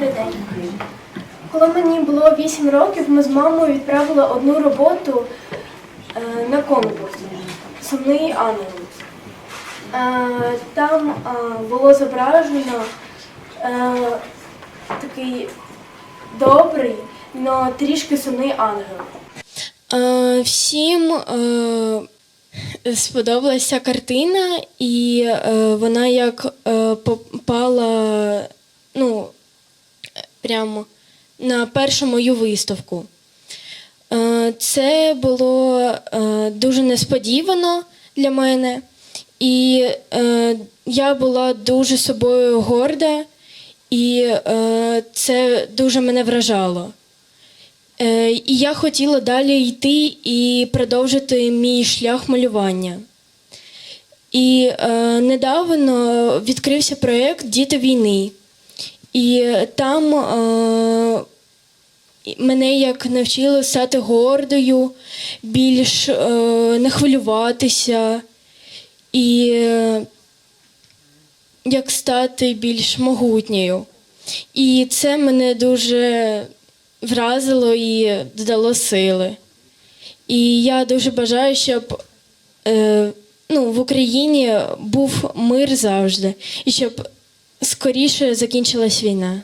Добрий. Коли мені було 8 років, ми з мамою відправили одну роботу е, на конкурс Сумний ангел. Е, там е, було зображено такий добрий, але трішки сумний ангел. Всім сподобалася картина, і вона як попала ну, прямо на першу мою виставку. Е, Це було е, дуже несподівано для мене, і е, я була дуже собою горда, і це дуже мене вражало. І я хотіла далі йти і продовжити мій шлях малювання. І е, недавно відкрився проєкт Діти війни. І там е, мене як навчили стати гордою, більш е, не хвилюватися і е, як стати більш могутньою. І це мене дуже вразило і додало сили. І я дуже бажаю, щоб е, ну, в Україні був мир завжди, і щоб скоріше закінчилась війна.